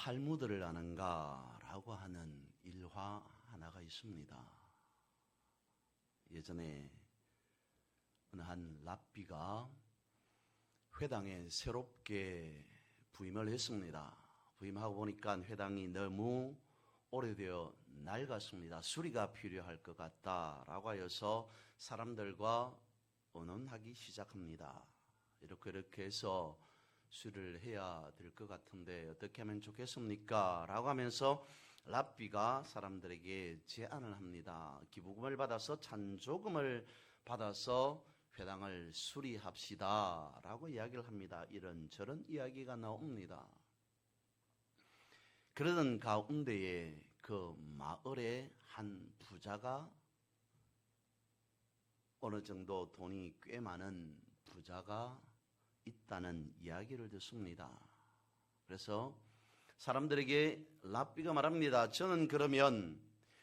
탈무드를 아는가라고 하는 일화 하나가 있습니다. 예전에 어느 한 랍비가 회당에 새롭게 부임을 했습니다. 부임하고 보니까 회당이 너무 오래되어 낡았습니다. 수리가 필요할 것 같다라고 하여서 사람들과 의논하기 시작합니다. 이렇게 이렇게 해서 수리를 해야 될 것 같은데 어떻게 하면 좋겠습니까? 라고 하면서 랍비가 사람들에게 제안을 합니다. 기부금을 받아서 찬조금을 받아서 회당을 수리합시다. 라고 이야기를 합니다. 이런저런 이야기가 나옵니다. 그러던 가운데에 그 마을에 한 부자가 어느 정도 돈이 꽤 많은 부자가 있다는 이야기를 듣습니다. 그래서 사람들에게 랍비가 말합니다. 저는 그러면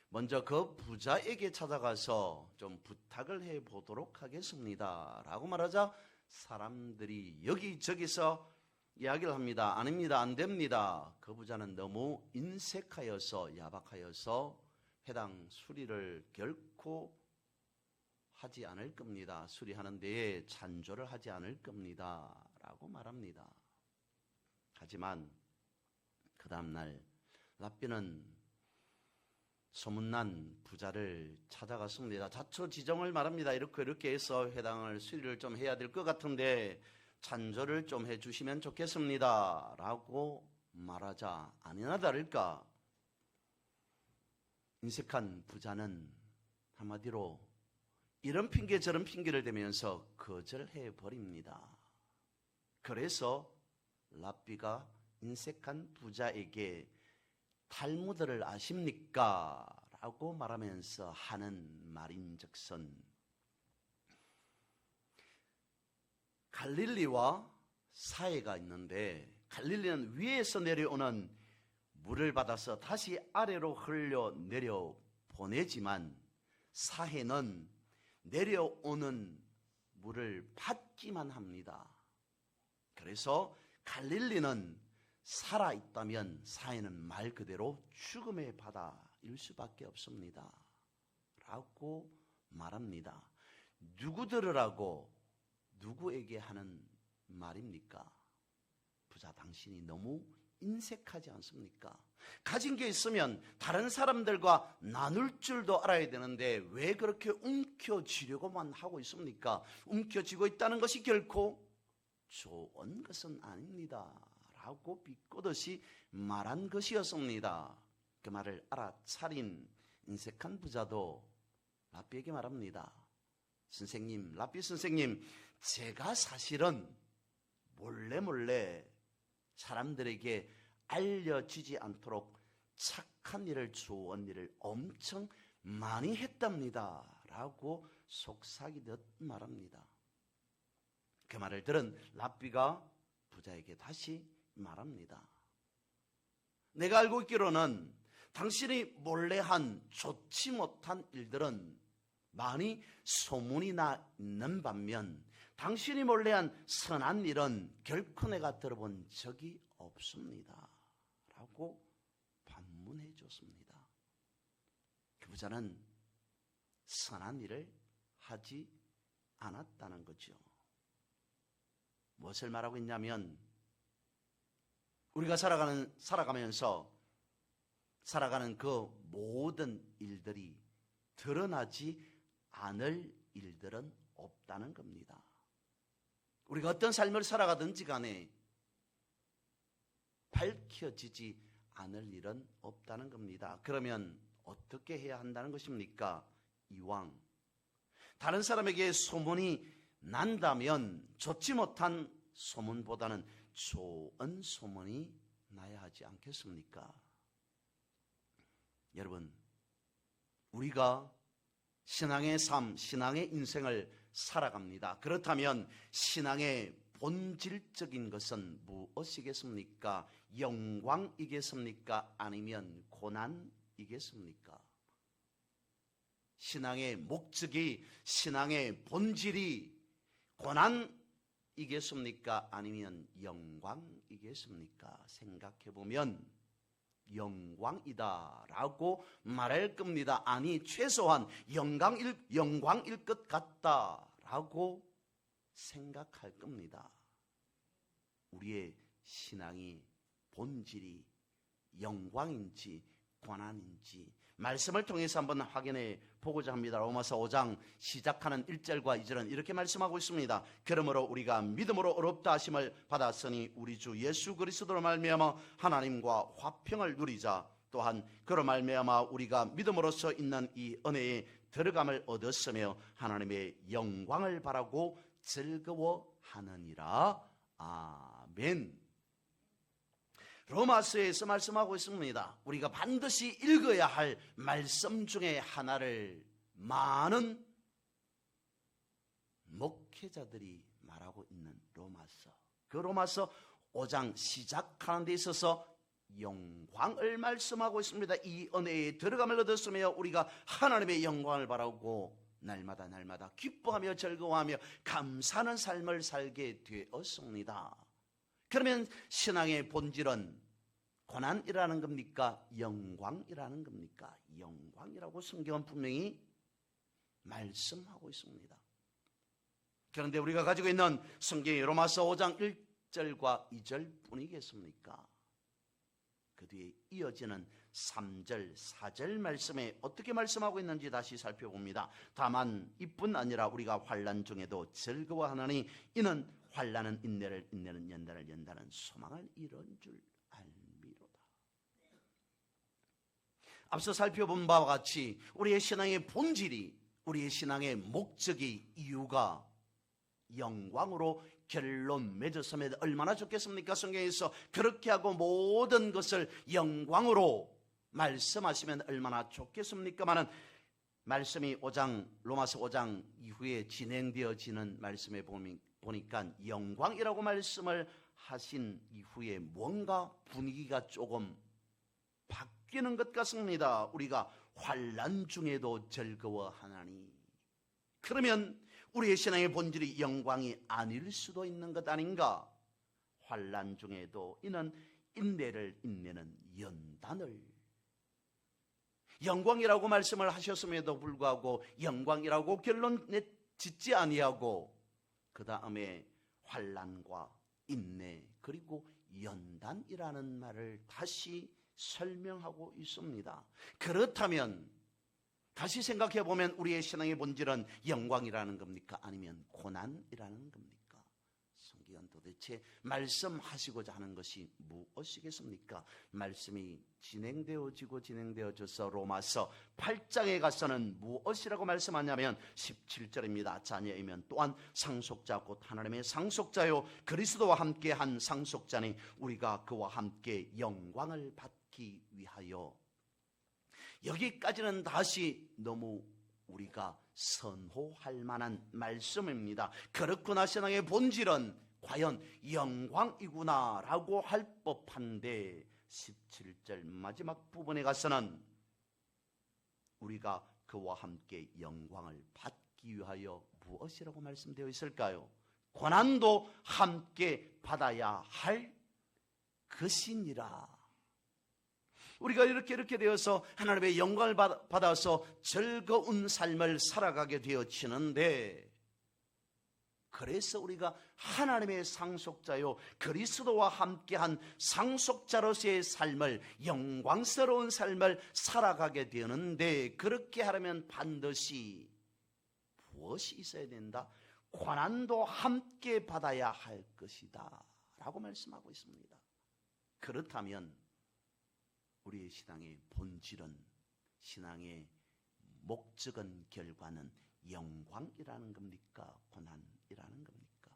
먼저 그 부자에게 찾아가서 좀 부탁을 해 보도록 하겠습니다. 라고 말하자 사람들이 여기저기서 이야기를 합니다. 아닙니다. 안 됩니다. 그 부자는 너무 인색하여서 야박하여서 해당 수리를 결코 하지 않을 겁니다. 수리하는 데에 찬조를 하지 않을 겁니다. 라고 말합니다. 하지만 그 다음날 랍비는 소문난 부자를 찾아갔습니다. 자초 지정을 말합니다. 이렇게 이렇게 해서 회당을 수리를 좀 해야 될 것 같은데 찬조를 좀 해주시면 좋겠습니다. 라고 말하자 아니나 다를까 인색한 부자는 한마디로 이런 핑계 저런 핑계를 대면서 거절해 버립니다. 그래서 랍비가 인색한 부자에게 탈무드를 아십니까? 라고 말하면서 하는 말인즉슨 갈릴리와 사해가 있는데 갈릴리는 위에서 내려오는 물을 받아서 다시 아래로 흘려 내려 보내지만 사해는 내려오는 물을 받기만 합니다. 그래서 갈릴리는 살아 있다면 사해는 말 그대로 죽음의 바다일 수밖에 없습니다. 라고 말합니다. 누구 들으라고 누구에게 하는 말입니까? 부자 당신이 너무 인색하지 않습니까? 가진 게 있으면 다른 사람들과 나눌 줄도 알아야 되는데 왜 그렇게 움켜쥐려고만 하고 있습니까? 움켜쥐고 있다는 것이 결코 좋은 것은 아닙니다. 라고 비꼬듯이 말한 것이었습니다. 그 말을 알아차린 인색한 부자도 라비에게 말합니다. 선생님, 라비 선생님, 제가 사실은 몰래 몰래 사람들에게 알려지지 않도록 착한 일을 좋은 일을 엄청 많이 했답니다. 라고 속삭이듯 말합니다. 그 말을 들은 랍비가 부자에게 다시 말합니다. 내가 알고 있기로는 당신이 몰래 한 좋지 못한 일들은 많이 소문이 나 있는 반면 당신이 몰래 한 선한 일은 결코 내가 들어본 적이 없습니다. 라고 반문해 줬습니다. 그 부자는 선한 일을 하지 않았다는 거죠. 무엇을 말하고 있냐면 우리가 살아가는 살아가면서 살아가는 그 모든 일들이 드러나지 않을 일들은 없다는 겁니다. 우리가 어떤 삶을 살아가든지 간에 밝혀지지 않을 일은 없다는 겁니다. 그러면 어떻게 해야 한다는 것입니까? 이왕 다른 사람에게 소문이 난다면 좋지 못한 소문보다는 좋은 소문이 나야 하지 않겠습니까? 여러분, 우리가 신앙의 삶, 신앙의 인생을 살아갑니다. 그렇다면 신앙의 본질적인 것은 무엇이겠습니까? 영광이겠습니까? 아니면 고난이겠습니까? 신앙의 목적이, 신앙의 본질이 고난이겠습니까? 아니면 영광이겠습니까? 생각해 보면 영광이다라고 말할 겁니다. 아니 최소한 영광일 영광일 것 같다라고 생각할 겁니다. 우리의 신앙이 본질이 영광인지 고난인지 말씀을 통해서 한번 확인해 보고자 합니다. 로마서 5장 시작하는 1절과 2절은 이렇게 말씀하고 있습니다. 그러므로 우리가 믿음으로 어렵다 하심을 받았으니 우리 주 예수 그리스도로 말미암아 하나님과 화평을 누리자. 또한 그로 말미암아 우리가 믿음으로써 있는 이 은혜에 들어감을 얻었으며 하나님의 영광을 바라고 즐거워하느니라. 아멘. 로마서에서 말씀하고 있습니다. 우리가 반드시 읽어야 할 말씀 중에 하나를 많은 목회자들이 말하고 있는 로마서. 그 로마서 5장 시작하는 데 있어서 영광을 말씀하고 있습니다. 이 은혜에 들어감을 얻었으며 우리가 하나님의 영광을 바라고 날마다 날마다 기뻐하며 즐거워하며 감사하는 삶을 살게 되었습니다. 그러면 신앙의 본질은 고난이라는 겁니까? 영광이라는 겁니까? 영광이라고 성경은 분명히 말씀하고 있습니다. 그런데 우리가 가지고 있는 성경의 로마서 5장 1절과 2절 뿐이겠습니까? 그 뒤에 이어지는 3절, 4절 말씀에 어떻게 말씀하고 있는지 다시 살펴봅니다. 다만 이뿐 아니라 우리가 환란 중에도 즐거워하나니 이는 환란은 인내를 인내는 연단을 연단은 소망을 이룬 줄 알미로다. 앞서 살펴본 바와 같이 우리의 신앙의 본질이 우리의 신앙의 목적이 이유가 영광으로 결론 맺었으면 얼마나 좋겠습니까? 성경에서 그렇게 하고 모든 것을 영광으로 말씀하시면 얼마나 좋겠습니까만은 말씀이 5장 로마서 5장 이후에 진행되어지는 말씀에 보면 보니까 영광이라고 말씀을 하신 이후에 뭔가 분위기가 조금 바뀌는 것 같습니다. 우리가 환란 중에도 즐거워하나니. 그러면 우리의 신앙의 본질이 영광이 아닐 수도 있는 것 아닌가? 환란 중에도 이는 인내를 인내는 연단을 영광이라고 말씀을 하셨음에도 불구하고 영광이라고 결론 짓지 아니하고 그 다음에 환란과 인내 그리고 연단이라는 말을 다시 설명하고 있습니다. 그렇다면 다시 생각해 보면 우리의 신앙의 본질은 영광이라는 겁니까? 아니면 고난이라는 겁니까? 성경은 도대체 말씀하시고자 하는 것이 무엇이겠습니까? 말씀이 진행되어지고 진행되어져서 로마서 8장에 가서는 무엇이라고 말씀하냐면 17절입니다. 자녀이면 또한 상속자 곧 하나님의 상속자요 그리스도와 함께 한 상속자니 우리가 그와 함께 영광을 받기 위하여 여기까지는 다시 너무 우리가 선호할 만한 말씀입니다. 그렇구나 신앙의 본질은 과연 영광이구나라고 할 법한데 17절 마지막 부분에 가서는 우리가 그와 함께 영광을 받기 위하여 무엇이라고 말씀되어 있을까요? 고난도 함께 받아야 할 것이니라. 우리가 이렇게 이렇게 되어서 하나님의 영광을 받아서 즐거운 삶을 살아가게 되어지는데 그래서 우리가 하나님의 상속자요 그리스도와 함께한 상속자로서의 삶을 영광스러운 삶을 살아가게 되는데 그렇게 하려면 반드시 무엇이 있어야 된다? 고난도 함께 받아야 할 것이다. 라고 말씀하고 있습니다. 그렇다면 우리의 신앙의 본질은 신앙의 목적은 결과는 영광이라는 겁니까? 고난 이라는 겁니까?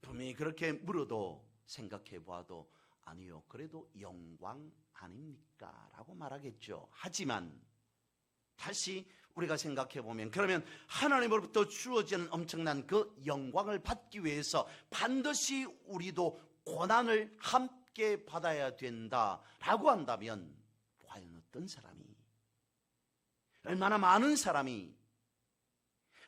분명히 그렇게 물어도 생각해 보아도 아니요. 그래도 영광 아닙니까? 라고 말하겠죠. 하지만 다시 우리가 생각해 보면 그러면 하나님으로부터 주어지는 엄청난 그 영광을 받기 위해서 반드시 우리도 고난을 함께 받아야 된다라고 한다면 과연 어떤 사람이 얼마나 많은 사람이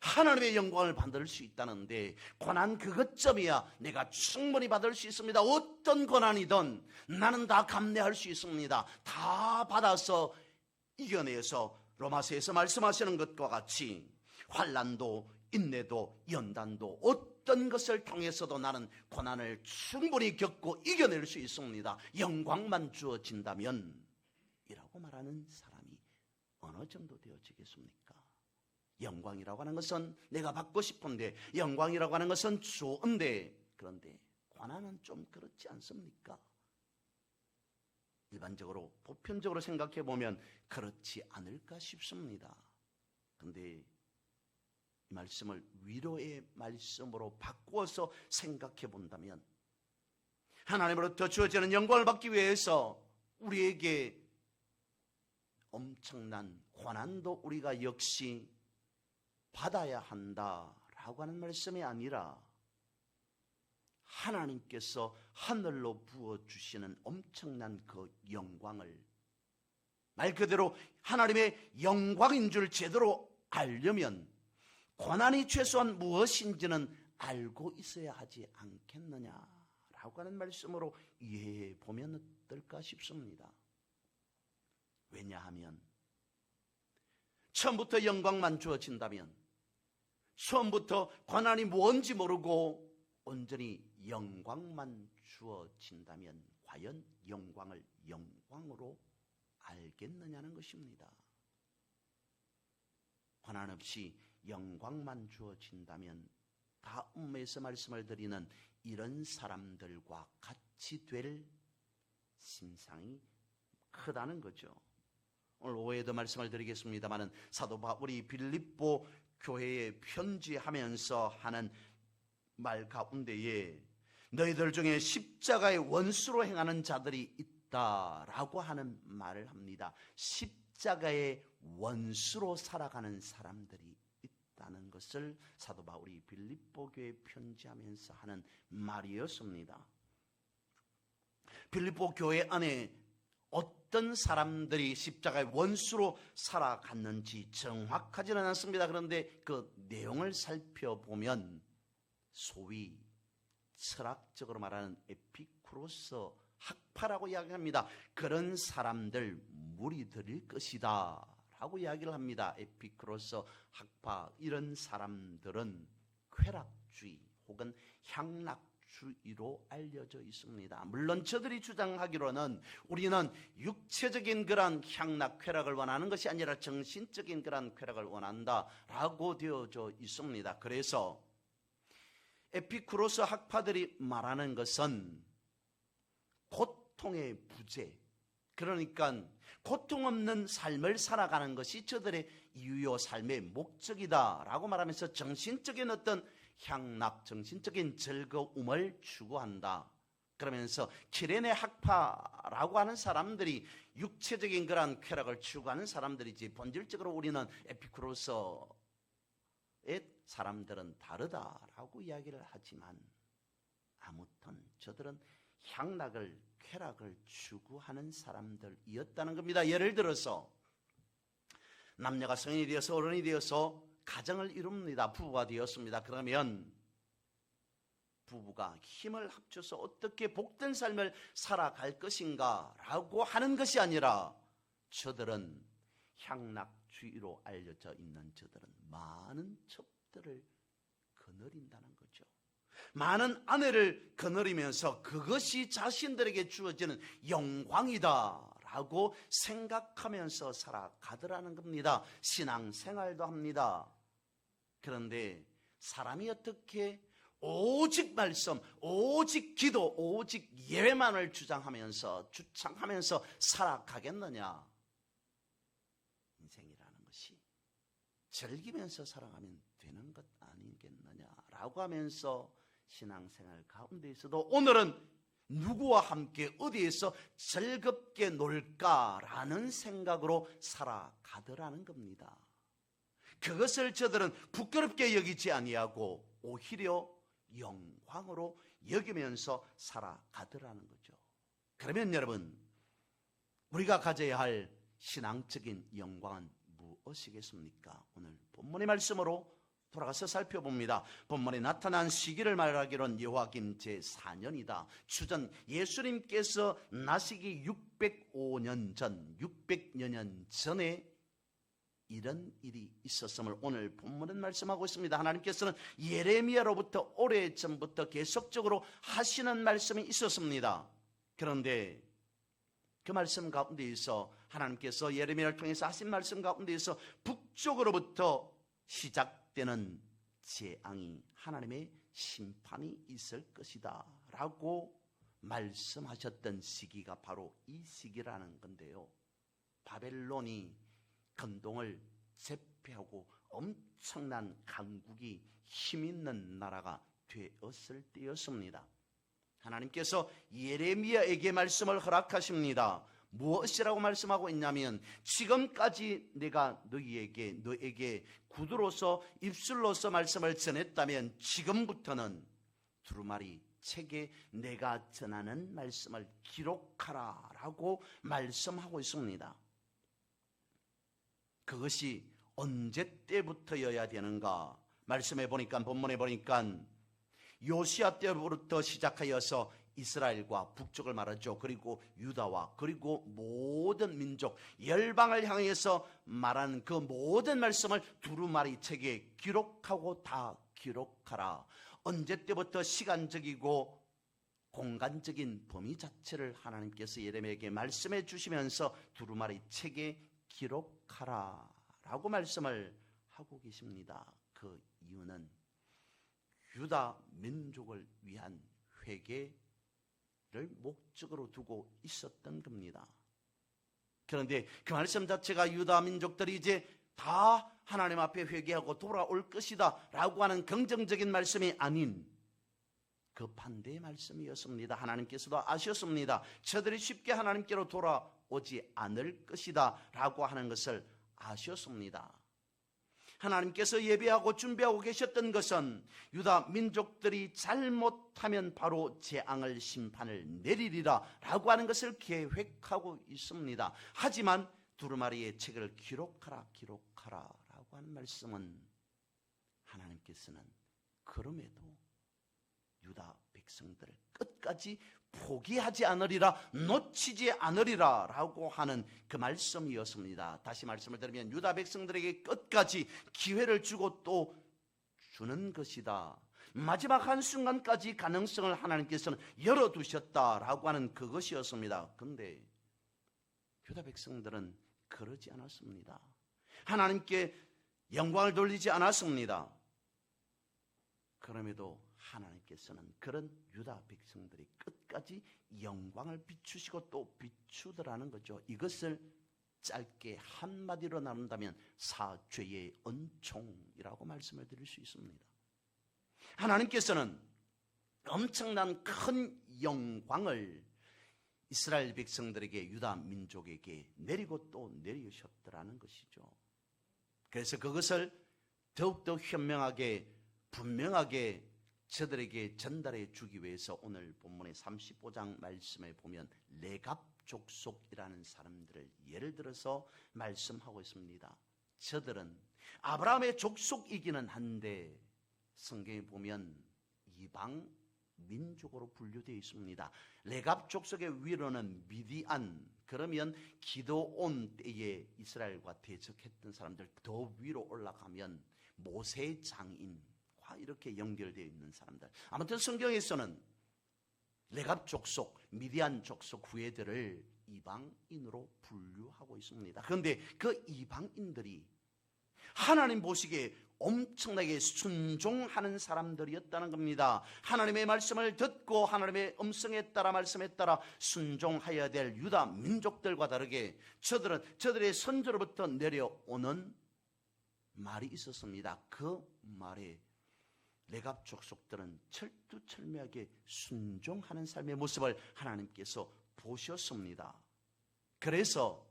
하나님의 영광을 받을 수 있다는데 고난 그것점이야 내가 충분히 받을 수 있습니다. 어떤 고난이든 나는 다 감내할 수 있습니다. 다 받아서 이겨내서 로마서에서 말씀하시는 것과 같이 환란도 인내도 연단도 어떤 것을 통해서도 나는 고난을 충분히 겪고 이겨낼 수 있습니다. 영광만 주어진다면 이라고 말하는 사람이 어느 정도 되어지겠습니까? 영광이라고 하는 것은 내가 받고 싶은데 영광이라고 하는 것은 좋은데 그런데 고난은 좀 그렇지 않습니까? 일반적으로 보편적으로 생각해 보면 그렇지 않을까 싶습니다. 그런데 이 말씀을 위로의 말씀으로 바꾸어서 생각해 본다면 하나님으로부터 주어지는 영광을 받기 위해서 우리에게 엄청난 고난도 우리가 역시 받아야 한다라고 하는 말씀이 아니라 하나님께서 하늘로 부어 주시는 엄청난 그 영광을 말 그대로 하나님의 영광인 줄 제대로 알려면 고난이 최소한 무엇인지는 알고 있어야 하지 않겠느냐라고 하는 말씀으로 이해해 보면 어떨까 싶습니다. 왜냐하면 처음부터 영광만 주어진다면 처음부터 고난이 뭔지 모르고 온전히 영광만 주어진다면 과연 영광을 영광으로 알겠느냐는 것입니다. 고난 없이 영광만 주어진다면 다음에서 말씀을 드리는 이런 사람들과 같이 될 신상이 크다는 거죠. 오늘 오후에도 말씀을 드리겠습니다만은 사도 바울이 빌립보 교회에 편지하면서 하는 말 가운데에 너희들 중에 십자가의 원수로 행하는 자들이 있다라고 하는 말을 합니다. 십자가의 원수로 살아가는 사람들이 있다는 것을 사도 바울이 빌립보 교회에 편지하면서 하는 말이었습니다. 빌립보 교회 안에 어떤 사람들이 십자가의 원수로 살아갔는지 정확하지는 않습니다. 그런데 그 내용을 살펴보면 소위 철학적으로 말하는 에피쿠로스 학파라고 이야기합니다. 그런 사람들 무리들일 것이다. 라고 이야기를 합니다. 에피쿠로스 학파 이런 사람들은 쾌락주의 혹은 향락 주의로 알려져 있습니다. 물론 저들이 주장하기로는 우리는 육체적인 그런 향락 쾌락을 원하는 것이 아니라 정신적인 그런 쾌락을 원한다라고 되어져 있습니다. 그래서 에피쿠로스 학파들이 말하는 것은 고통의 부재, 그러니까 고통 없는 삶을 살아가는 것이 저들의 유효 삶의 목적이다라고 말하면서 정신적인 어떤 향락, 정신적인 즐거움을 추구한다. 그러면서 키레네 학파라고 하는 사람들이 육체적인 그런 쾌락을 추구하는 사람들이지 본질적으로 우리는 에피쿠로스의 사람들은 다르다라고 이야기를 하지만 아무튼 저들은 향락을 쾌락을 추구하는 사람들이었다는 겁니다. 예를 들어서 남녀가 성인이 되어서 어른이 되어서 가정을 이룹니다. 부부가 되었습니다. 그러면 부부가 힘을 합쳐서 어떻게 복된 삶을 살아갈 것인가 라고 하는 것이 아니라 저들은 향락주의로 알려져 있는 저들은 많은 첩들을 거느린다는 거죠. 많은 아내를 거느리면서 그것이 자신들에게 주어지는 영광이다. 라고 생각하면서 살아가더라는 겁니다. 신앙 생활도 합니다. 그런데 사람이 어떻게 오직 말씀, 오직 기도, 오직 예배만을 주장하면서, 주창하면서 살아가겠느냐? 인생이라는 것이 즐기면서 살아가면 되는 것 아니겠느냐라고 하면서 신앙생활 가운데에서도 오늘은 누구와 함께 어디에서 즐겁게 놀까라는 생각으로 살아가더라는 겁니다. 그것을 저들은 부끄럽게 여기지 아니하고 오히려 영광으로 여기면서 살아가더라는 거죠. 그러면 여러분, 우리가 가져야 할 신앙적인 영광은 무엇이겠습니까? 오늘 본문의 말씀으로 돌아가서 살펴봅니다. 본문에 나타난 시기를 말하기로는 여호와김 제4년이다. 주전 예수님께서 나시기 605년 전, 600여 전에 이런 일이 있었음을 오늘 본문은 말씀하고 있습니다. 하나님께서는 예레미야로부터 오래 전부터 계속적으로 하시는 말씀이 있었습니다. 그런데 그 말씀 가운데에서 하나님께서 예레미야를 통해서 하신 말씀 가운데에서 북쪽으로부터 시작되는 재앙이 하나님의 심판이 있을 것이다 라고 말씀하셨던 시기가 바로 이 시기라는 건데요. 바벨론이 근동을 제패하고 엄청난 강국이 힘있는 나라가 되었을 때였습니다. 하나님께서 예레미야에게 말씀을 허락하십니다. 무엇이라고 말씀하고 있냐면 지금까지 내가 너희에게 너에게 구두로서 입술로서 말씀을 전했다면 지금부터는 두루마리 책에 내가 전하는 말씀을 기록하라라고 말씀하고 있습니다. 그것이 언제 때부터여야 되는가? 말씀해 보니까 본문에 보니까 요시아 때부터 시작하여서 이스라엘과 북쪽을 말하죠. 그리고 유다와 그리고 모든 민족 열방을 향해서 말한 그 모든 말씀을 두루마리 책에 기록하고 다 기록하라. 언제 때부터 시간적이고 공간적인 범위 자체를 하나님께서 예레미야에게 말씀해 주시면서 두루마리 책에 기록하라 라고 말씀을 하고 계십니다. 그 이유는 유다 민족을 위한 회개를 목적으로 두고 있었던 겁니다. 그런데 그 말씀 자체가 유다 민족들이 이제 다 하나님 앞에 회개하고 돌아올 것이다 라고 하는 긍정적인 말씀이 아닌 그 반대의 말씀이었습니다. 하나님께서도 아셨습니다. 저들이 쉽게 하나님께로 돌아 오지 않을 것이다 라고 하는 것을 아셨습니다. 하나님께서 예배하고 준비하고 계셨던 것은 유다 민족들이 잘못하면 바로 재앙을 심판을 내리리라 라고 하는 것을 계획하고 있습니다. 하지만 두루마리의 책을 기록하라 기록하라 라고 하는 말씀은 하나님께서는 그럼에도 유다 백성들을 끝까지 포기하지 않으리라 놓치지 않으리라 라고 하는 그 말씀이었습니다. 다시 말씀을 드리면 유다 백성들에게 끝까지 기회를 주고 또 주는 것이다. 마지막 한순간까지 가능성을 하나님께서는 열어두셨다라고 하는 그것이었습니다. 그런데 유다 백성들은 그러지 않았습니다. 하나님께 영광을 돌리지 않았습니다. 그럼에도 하나님께서는 그런 유다 백성들이 끝까지 영광을 비추시고 또 비추더라는 거죠. 이것을 짧게 한마디로 나눈다면 사죄의 은총이라고 말씀을 드릴 수 있습니다. 하나님께서는 엄청난 큰 영광을 이스라엘 백성들에게 유다 민족에게 내리고 또 내리셨더라는 것이죠. 그래서 그것을 더욱더 현명하게 분명하게 저들에게 전달해 주기 위해서 오늘 본문의 35장 말씀에 보면 레갑 족속이라는 사람들을 예를 들어서 말씀하고 있습니다. 저들은 아브라함의 족속이기는 한데 성경에 보면 이방 민족으로 분류되어 있습니다. 레갑 족속의 위로는 미디안 그러면 기도온 때에 이스라엘과 대적했던 사람들 더 위로 올라가면 모세 장인 이렇게 연결되어 있는 사람들. 아무튼 성경에서는 레갑 족속, 미디안 족속 후예들을 이방인으로 분류하고 있습니다. 그런데 그 이방인들이 하나님 보시기에 엄청나게 순종하는 사람들이었다는 겁니다. 하나님의 말씀을 듣고 하나님의 음성에 따라 말씀에 따라 순종하여야 될 유다 민족들과 다르게 저들은 저들의 선조로부터 내려오는 말이 있었습니다. 그 말에 레갑 족속들은 철두철미하게 순종하는 삶의 모습을 하나님께서 보셨습니다. 그래서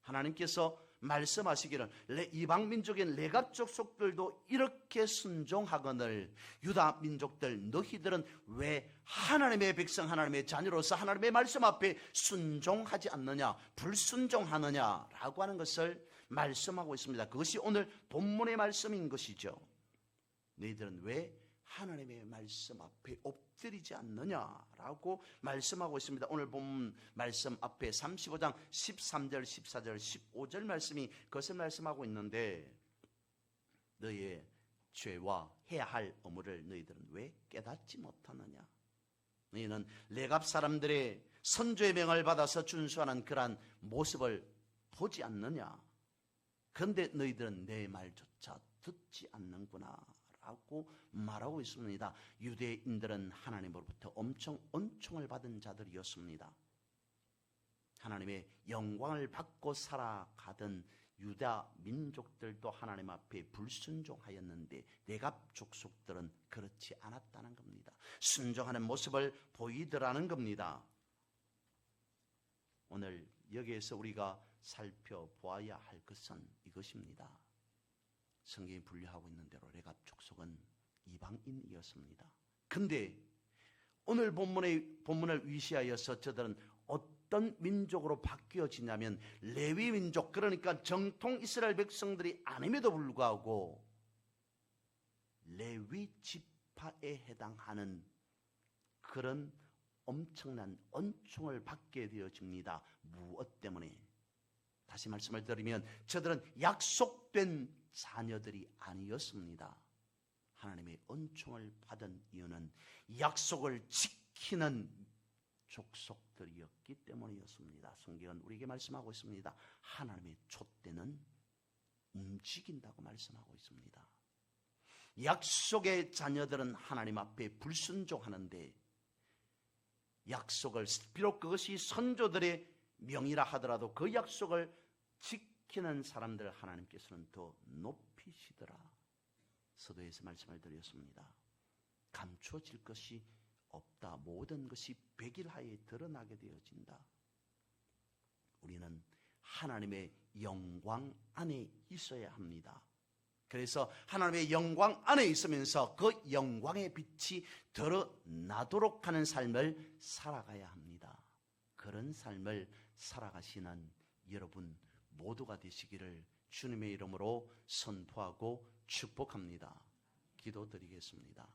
하나님께서 말씀하시기를 이방 민족인 레갑 족속들도 이렇게 순종하거늘 유다 민족들 너희들은 왜 하나님의 백성 하나님의 자녀로서 하나님의 말씀 앞에 순종하지 않느냐 불순종하느냐라고 하는 것을 말씀하고 있습니다. 그것이 오늘 본문의 말씀인 것이죠. 너희들은 왜 하나님의 말씀 앞에 엎드리지 않느냐라고 말씀하고 있습니다. 오늘 본 말씀 앞에 35장 13절, 14절, 15절 말씀이 그것을 말씀하고 있는데 너희의 죄와 해야 할 의무를 너희들은 왜 깨닫지 못하느냐? 너희는 레갑 사람들의 선조의 명을 받아서 준수하는 그러한 모습을 보지 않느냐? 그런데 너희들은 내 말조차 듣지 않는구나. 라고 말하고 있습니다. 유대인들은 하나님으로부터 엄청 은총을 받은 자들이었습니다. 하나님의 영광을 받고 살아가던 유다 민족들도 하나님 앞에 불순종하였는데 내갑 족속들은 그렇지 않았다는 겁니다. 순종하는 모습을 보이더라는 겁니다. 오늘 여기에서 우리가 살펴보아야 할 것은 이것입니다. 성경이 분류하고 있는 대로 레갑 족속은 이방인이었습니다. 근데 오늘 본문의 본문을 위시하여서 저들은 어떤 민족으로 바뀌어지냐면 레위 민족 그러니까 정통 이스라엘 백성들이 아님에도 불구하고 레위 지파에 해당하는 그런 엄청난恩총을 받게 되어집니다. 무엇 때문에? 다시 말씀을 드리면 저들은 약속된 자녀들이 아니었습니다. 하나님의 은총을 받은 이유는 약속을 지키는 족속들이었기 때문이었습니다. 성경은 우리에게 말씀하고 있습니다. 하나님의 촛대는 움직인다고 말씀하고 있습니다. 약속의 자녀들은 하나님 앞에 불순종하는데 약속을 비록 그것이 선조들의 명이라 하더라도 그 약속을 지키는 사람들 하나님께서는 더 높이시더라. 서도에서 말씀을 드렸습니다. 감추어질 것이 없다. 모든 것이 백일하에 드러나게 되어진다. 우리는 하나님의 영광 안에 있어야 합니다. 그래서 하나님의 영광 안에 있으면서 그 영광의 빛이 드러나도록 하는 삶을 살아가야 합니다. 그런 삶을 살아가시는 여러분 모두가 되시기를 주님의 이름으로 선포하고 축복합니다. 기도드리겠습니다.